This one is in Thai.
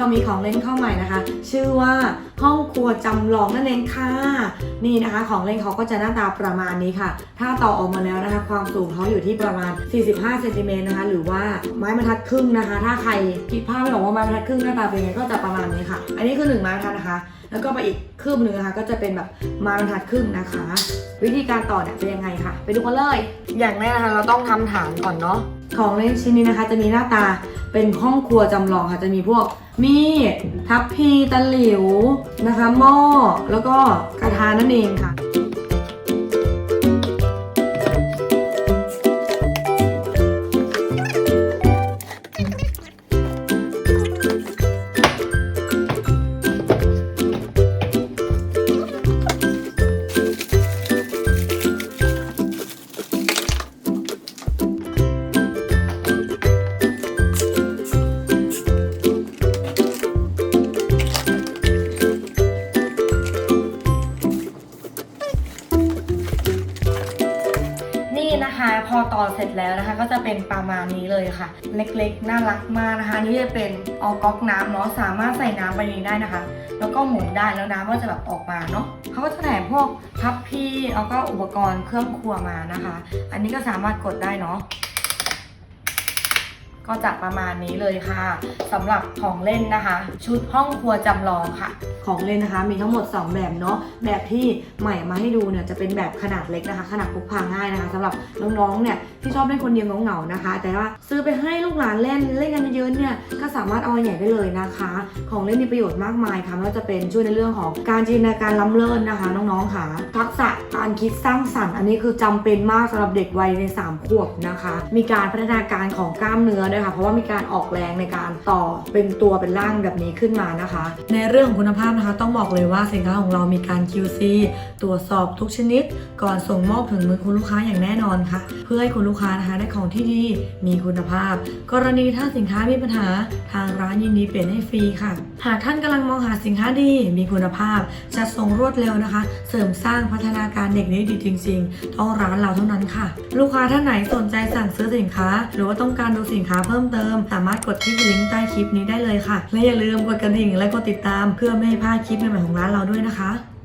เรามีของเล่นเข้าใหม่นะคะ ชื่อว่าห้องครัวจำลองนั่นเองค่ะ นี่นะคะ ของเล่นเขาก็จะหน้าตาประมาณนี้ค่ะ ถ้าต่อออกมาแล้วนะคะ ความสูงเขาอยู่ที่ประมาณ 45เซนติเมตรนะคะ หรือว่าไม้บรรทัดครึ่งนะคะ ถ้าใครคิดภาพไม่ออกว่าไม้บรรทัดครึ่งหน้าตาเป็นยังไงก็จะประมาณนี้ค่ะ อันนี้คือหนึ่งไม้บรรทัดนะคะ แล้วก็ไปอีกคืบหนึ่งนะคะก็จะเป็นแบบไม้บรรทัดครึ่งนะคะ วิธีการต่อเนี่ยเป็นยังไงค่ะ ไปดูกันเลย อย่างแรกนะคะเราต้องทำฐานก่อนเนาะของเล่นชิ้นนี้นะคะจะมีหน้าตา เป็นห้องครัวจำลองค่ะจะมีพวกมีดทัพพีตะหลิวนะคะหม้อแล้วก็กระทะนั่นเองค่ะ นะคะพอต่อเสร็จแล้วนะคะ ก็จะเป็นประมาณนี้เลยค่ะ เล็กๆ น่ารักมากนะคะนี่จะเป็นออกก๊อกน้ำเนาะสามารถใส่น้ำไปในนี้ได้นะคะ แล้วก็หมุนได้แล้วน้ำก็จะแบบออกมาเนาะเขาก็จะแถมพวกพับพี่แล้วก็อุปกรณ์เครื่องครัวมานะคะ อันนี้ก็สามารถกดได้เนาะ ก็จะประมาณนี้เลยค่ะสำหรับของเล่นนะคะ ชุดห้องครัวจำลองค่ะ ของเล่นนะคะมีทั้งหมด 2 แบบเนาะแบบที่ใหม่มาให้ดูเนี่ยจะเป็นแบบขนาดเล็กนะคะ ขนาดพกพาง่ายนะคะสำหรับน้องๆเนี่ยที่ชอบเล่นคนเดียวเหงาๆนะคะ แต่ว่าซื้อไปให้ลูกหลานเล่นเล่นกันเยอะๆเนี่ยก็สามารถเอาใหญ่ได้เลยนะคะ ของเล่นมีประโยชน์มากมายค่ะไม่ว่าจะเป็นช่วยในเรื่องของการจินตนาการล้ำเลิศนะคะ น้องๆค่ะ ทักษะการคิดสร้างสรรค์ อันนี้คือจำเป็นมากสำหรับเด็กวัยใน 3 ขวบนะคะ มีการพัฒนาการของกล้ามเนื้อด้วยค่ะเพราะว่ามีการออกแรงในการต่อเป็นตัวเป็นร่างแบบนี้ขึ้นมานะคะ ในเรื่องของคุณภาพนะคะ ต้องบอกเลยว่าสินค้าของเรามีการ QC ตรวจสอบทุกชนิด ก่อนส่งมอบถึงมือคุณลูกค้าอย่างแน่นอนค่ะ เพื่อให้คุณลูกค้านะคะได้ของที่ดีมีคุณภาพ กรณีถ้าสินค้ามีปัญหาทางร้านยินดีเปลี่ยนให้ฟรีค่ะ หากท่านกำลังมองหาสินค้าดีมีคุณภาพจัดส่งรวดเร็วนะคะ เสริมสร้างพัฒนาการเด็กได้ดีจริงๆต้องร้านเราเท่านั้นค่ะ ลูกค้าท่านไหนสนใจสั่งซื้อสินค้า หรือว่าต้องการดูสินค้าเพิ่มเติม สามารถกดที่ลิงก์ใต้คลิปนี้ได้เลยค่ะ และอย่าลืมกดกระดิ่งและกดติดตาม เพื่อไม่ให้พลาดคลิปใหม่ๆของร้านเราด้วยนะคะ